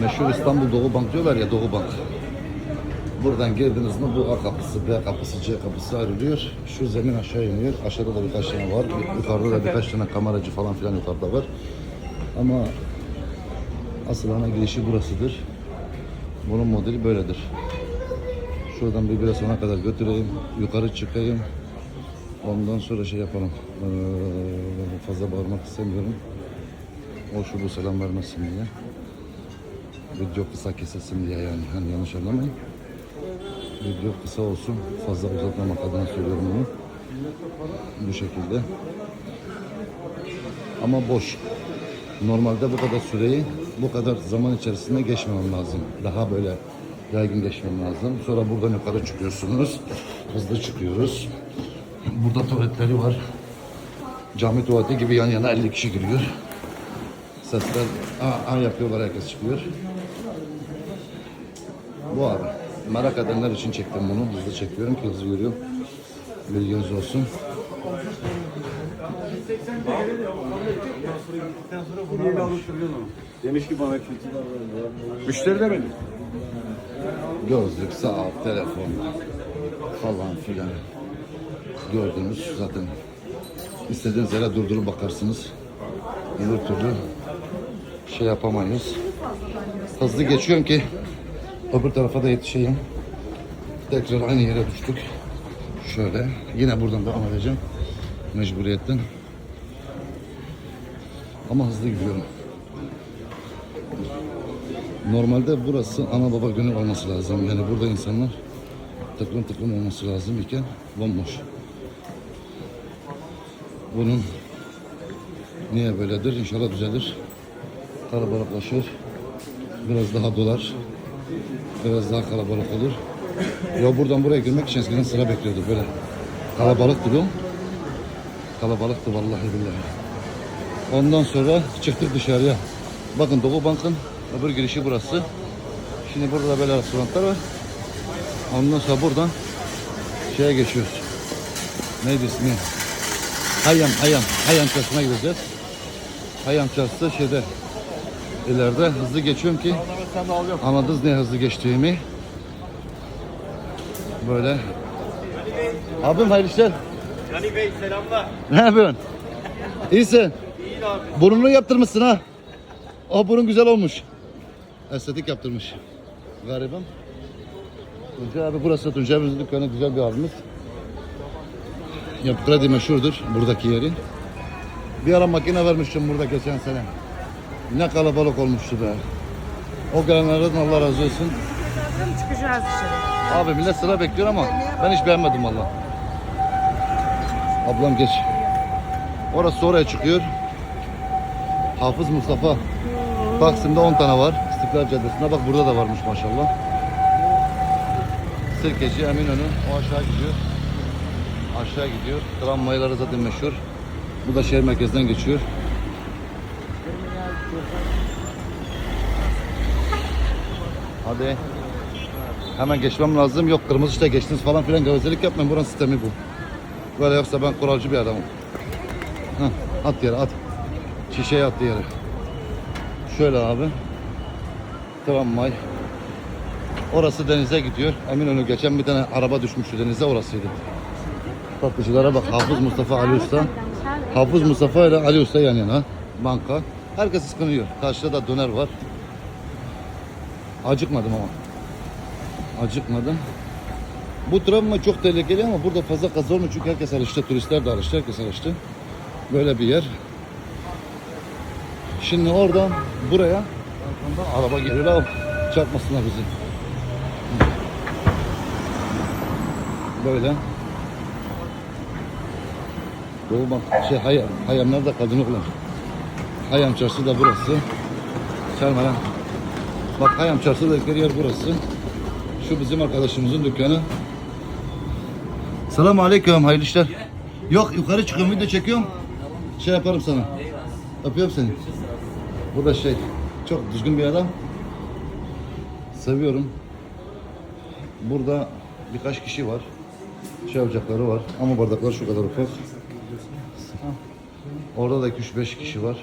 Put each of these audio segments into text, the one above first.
Meşhur İstanbul Doğu Bank diyorlar ya Doğu Bank. Buradan girdiniz mi bu A kapısı, B kapısı, C kapısı ayrılıyor. Şu zemin aşağı iniyor. Aşağıda da birkaç tane var. Yukarıda da birkaç tane kameracı falan filan yukarıda var. Ama asıl ana girişi burasıdır. Bunun modeli böyledir. Şuradan bir biraz ona kadar götüreyim. Yukarı çıkayım. Ondan sonra şey yapalım. Ee, fazla bağırmak istemiyorum. O şu bu selam vermesin diye. Video kısa kesilsin diye yani. Hani yanlış anlamayın. Video kısa olsun. Fazla uzatmamak adına söylüyorum bunu. Bu şekilde. Ama boş. Normalde bu kadar süreyi bu kadar zaman içerisinde geçmemem lazım. Daha böyle yaygın geçmem lazım. Sonra buradan yukarı çıkıyorsunuz. Hızlı çıkıyoruz. Burada tuvaletleri var. Cami tuvaleti gibi yan yana 50 kişi giriyor. Sesler a, a yapıyorlar herkes çıkıyor. Bu abi. Merak edenler için çektim bunu. Hızlı çekiyorum ki hızlı yürüyorum. Bilginiz olsun. Demiş ki bana kültürler. Müşteri de benim. Gözlük, saat, telefon falan filan. Gördünüz zaten. İstediğiniz yere durdurup bakarsınız. Öbür türlü şey yapamayız. Hızlı geçiyorum ki öbür tarafa da yetişeyim. Tekrar aynı yere düştük. Şöyle. Yine buradan devam edeceğim. Mecburiyetten. Ama hızlı gidiyorum. Normalde burası ana baba günü olması lazım. Yani burada insanlar tıklım tıklım olması lazım iken bomboş. Bunun niye böyledir? İnşallah düzelir. Kalabalıklaşır. Biraz daha dolar. Biraz daha kalabalık olur. Ya buradan buraya girmek için eskiden sıra bekliyordu böyle. Kalabalıktı bu. Kalabalıktı vallahi billahi. Ondan sonra çıktık dışarıya. Bakın Doğu Bank'ın öbür girişi burası. Şimdi burada da böyle restoranlar var. Ondan sonra buradan şeye geçiyoruz. Neydi ismi? Hayyam, Hayyam. Hayyam Çarşısı'na gideceğiz. Hayyam Çarşısı şeyde ileride hızlı geçiyorum ki Sen de alıyorum. anladınız ne hızlı geçtiğimi. Böyle. Abim hayırlı işler. Cani Bey selamlar. Ne yapıyorsun? İyisin. İyi abi. Burnunu yaptırmışsın ha. O burun güzel olmuş. Estetik yaptırmış. Gariban. Tuncay abi burası Tuncay abimizin dükkanı güzel bir abimiz. Yapı kredi meşhurdur buradaki yeri. Bir ara makine vermiştim burada geçen sene. Ne kalabalık olmuştu be. O gelenlerden Allah razı olsun. Çıkacağız dışarı. Abi millet sıra bekliyor ama ben hiç beğenmedim valla. Ablam geç. Orası oraya çıkıyor. Hafız Mustafa. Taksim'de 10 tane var. İstiklal Caddesi'nde bak burada da varmış maşallah. Sirkeci Eminönü o aşağı gidiyor. Aşağı gidiyor. Tramvayları zaten meşhur. Bu da şehir merkezinden geçiyor. Hadi. Hemen geçmem lazım. Yok kırmızı işte geçtiniz falan filan gevezelik yapmayın. Buranın sistemi bu. Böyle yoksa ben kuralcı bir adamım. Heh, at yere at. Şişeye at yere. Şöyle abi. Tramvay. Orası denize gidiyor. Eminönü geçen bir tane araba düşmüştü denize orasıydı. Tatlıcılara bak. Hafız Mustafa Ali Usta. Hafız Mustafa ile Ali Usta yan yana. Banka. Herkes ıskınıyor. Karşıda da döner var. Acıkmadım ama. Acıkmadım. Bu travma çok tehlikeli ama burada fazla kaza olmuyor çünkü herkes alıştı. Turistler de alıştı, herkes alıştı. Böyle bir yer. Şimdi oradan buraya araba geliyor abi. Çarpmasınlar bizi. Böyle. Doğu bak şey Hayam. Hayam nerede kaldın oğlum? Hayam çarşısı da burası. Çarma lan. Bak Hayam çarşısı dedikleri yer burası. Şu bizim arkadaşımızın dükkanı. Selamun aleyküm, hayırlı işler. Yok yukarı çıkıyorum, video çekiyorum. Şey yaparım sana. Öpüyorum seni. Bu da şey, çok düzgün bir adam. Seviyorum. Burada birkaç kişi var. Şey ocakları var ama bardaklar şu kadar ufak. Orada da 2-3-5 kişi var.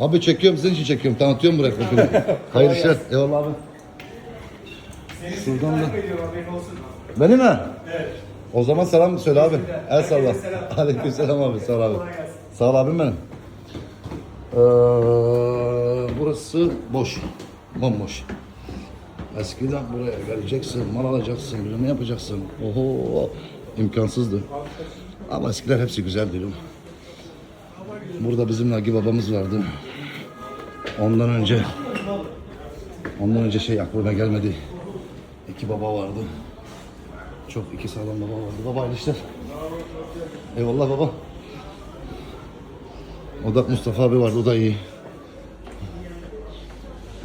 Abi çekiyorum senin için çekiyorum. Tanıtıyorum buraya komple. Hayırlı işler. Eyvallah abi. Şuradan da. Beni mi? Evet. O zaman selam söyle abi. El salla. Aleykümselam abi. Sağ ol abi. Sağ ol abim benim. Ee, burası boş. Bomboş. Eskiden buraya geleceksin, mal alacaksın, ne yapacaksın. Oho, imkansızdı. Ama eskiler hepsi güzel diyorum. Burada bizim Nagi babamız vardı. Ondan önce ondan önce şey aklıma gelmedi. İki baba vardı. Çok iki sağlam baba vardı. Baba işler. Eyvallah baba. O da Mustafa abi vardı. O da iyi.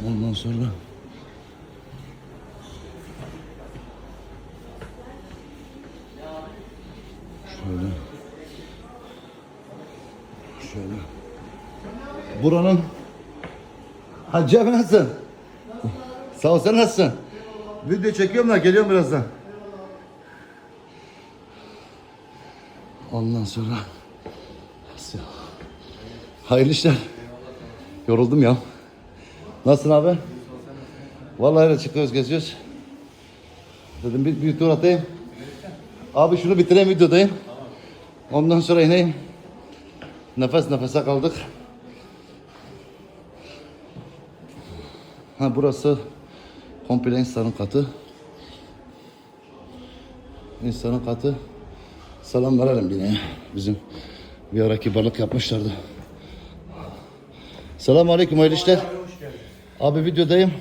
Ondan sonra Şöyle. Şöyle. Buranın Hacı abi nasılsın? Sağ ol sen nasılsın? Video çekiyorum da geliyorum birazdan. Ondan sonra Hayırlı işler. Yoruldum ya. Nasılsın abi? Vallahi öyle çıkıyoruz geziyoruz. Dedim bir, bir tur atayım. Abi şunu bitireyim videodayım. Ondan sonra ineyim. Nefes nefese kaldık. Ha burası komple insanın katı. İnsanın katı. Selam verelim yine. Bizim bir ara kibarlık yapmışlardı. Selamun aleyküm hayırlı işler. Abi videodayım.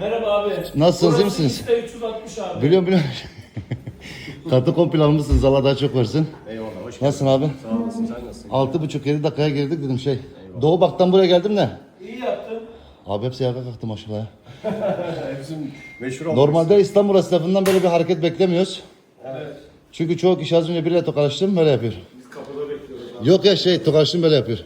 Merhaba abi. Nasılsınız, iyi Burası misiniz? Insta 360 abi. Biliyorum biliyorum. Katı komple almışsınız. Allah daha çok versin. Eyvallah hoş geldin. Nasılsın abi? Sağ olasın sen nasılsın? Altı buçuk yedi dakikaya girdik dedim şey. Doğu Bak'tan buraya geldim de. Abi hepsi ayağa kalktı maşallah. Bizim meşhur olmak Normalde İstanbul esnafından böyle bir hareket beklemiyoruz. Çünkü çoğu kişi az önce biriyle tokalaştım böyle yapıyor. Biz kapıda bekliyoruz. Yok ya şey tokalaştım böyle yapıyor.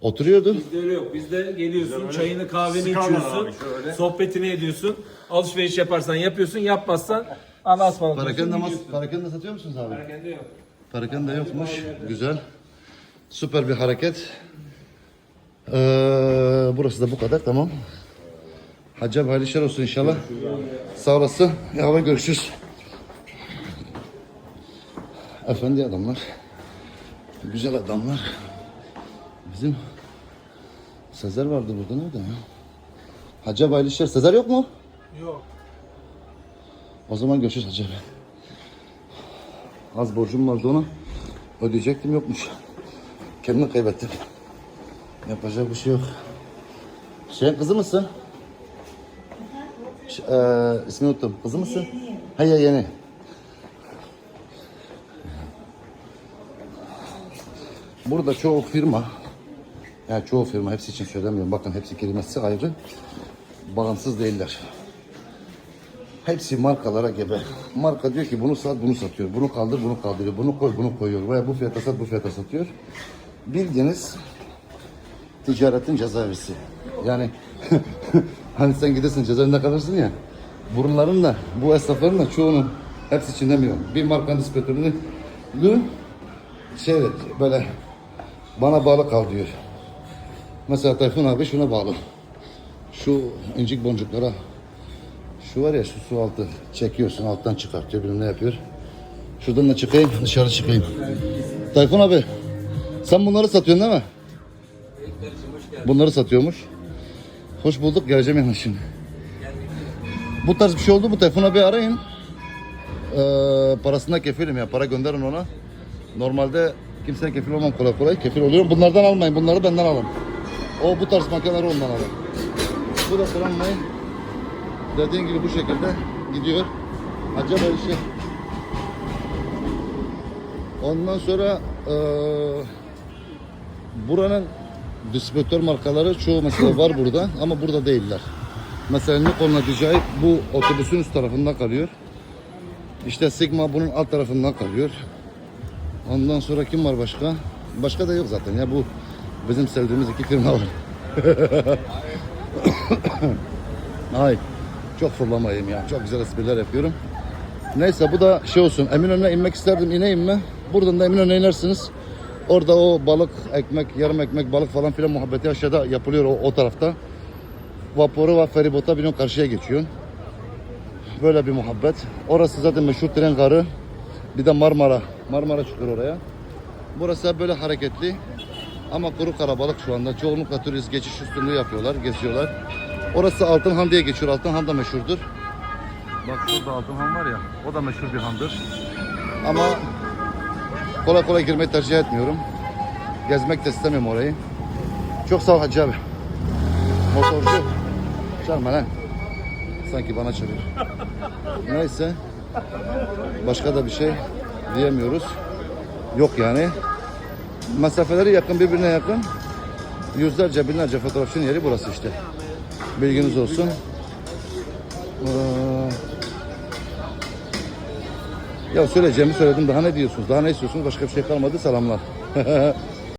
Oturuyordu. Bizde öyle yok. Bizde geliyorsun, çayını kahveni içiyorsun, abi sohbetini ediyorsun. Alışveriş yaparsan yapıyorsun, yapmazsan Allah'a ısmarladık. Parakende, parakende satıyor musunuz abi? Kendi yok. Parakende yokmuş. Güzel. Süper bir hareket. Ee, burası da bu kadar tamam. Hacı hayırlı işler olsun inşallah. Sağ olasın. Ya görüşürüz. Efendi adamlar. Güzel adamlar. Bizim Sezer vardı burada nerede ya? Hacı hayırlı işler. Sezer yok mu? Yok. O zaman görüşürüz Hacı. Az borcum vardı ona. Ödeyecektim yokmuş. Kendimi kaybettim. Yapacak bir şey yok. Şeyin kızı mısın? Ş- eee ismini unuttum. Kızı mısın? He ya yeni. Burada çoğu firma, yani çoğu firma hepsi için söylemiyorum. Bakın hepsi kelimesi ayrı. Bağımsız değiller. Hepsi markalara gebe. Marka diyor ki bunu sat, bunu satıyor. Bunu kaldır, bunu kaldırıyor. Bunu koy, bunu koyuyor. Veya bu fiyata sat, bu fiyata satıyor. Bildiğiniz ticaretin cezaevisi. Yani hani sen gidersin cezaevinde kalırsın ya. Bunların da, bu esnafların da çoğunun hepsi için demiyorum. Bir markanın dispetörünü şey böyle bana bağlı kal diyor. Mesela Tayfun abi şuna bağlı. Şu incik boncuklara şu var ya şu su altı çekiyorsun alttan çıkartıyor bilmem ne yapıyor. Şuradan da çıkayım dışarı çıkayım. Tayfun abi sen bunları satıyorsun değil mi? Bunları satıyormuş. Hoş bulduk geleceğim yanına şimdi. Bu tarz bir şey oldu mu Tayfun abi arayın. Ee, parasına kefilim ya para gönderin ona. Normalde kimseye kefil olmam kolay kolay. Kefil oluyorum. Bunlardan almayın. Bunları benden alın. O bu tarz makineleri ondan alın. Bu da tramvay. Dediğin gibi bu şekilde gidiyor. Acaba işi. Ondan sonra eee buranın distribütör markaları çoğu mesela var burada ama burada değiller. Mesela Nikon'la DJI bu otobüsün üst tarafında kalıyor. İşte Sigma bunun alt tarafından kalıyor. Ondan sonra kim var başka? Başka da yok zaten ya bu bizim sevdiğimiz iki firma var. Ay çok fırlamayayım ya. Çok güzel espriler yapıyorum. Neyse bu da şey olsun. Eminönü'ne inmek isterdim. ineyim mi? Buradan da Eminönü'ne inersiniz. Orada o balık, ekmek, yarım ekmek balık falan filan muhabbeti aşağıda yapılıyor o, o tarafta. Vapuru ve feribota biniyorsun karşıya geçiyorsun. Böyle bir muhabbet. Orası zaten meşhur tren garı. Bir de Marmara. Marmara çıkıyor oraya. Burası böyle hareketli. Ama kuru karabalık şu anda. Çoğunlukla turist geçiş üstünlüğü yapıyorlar, geziyorlar. Orası Altınhan diye geçiyor. Altınhan da meşhurdur. Bak şurada Altınhan var ya, o da meşhur bir handır. Ama kolay kolay girmeyi tercih etmiyorum. Gezmek de istemiyorum orayı. Çok sağ ol Hacı abi. Motorcu. Çarma lan. Sanki bana çarıyor. Neyse. Başka da bir şey diyemiyoruz. Yok yani. Mesafeleri yakın birbirine yakın. Yüzlerce binlerce fotoğrafçının yeri burası işte. Bilginiz olsun. Ee, ya söyleyeceğimi söyledim. Daha ne diyorsunuz? Daha ne istiyorsunuz? Başka bir şey kalmadı. Selamlar.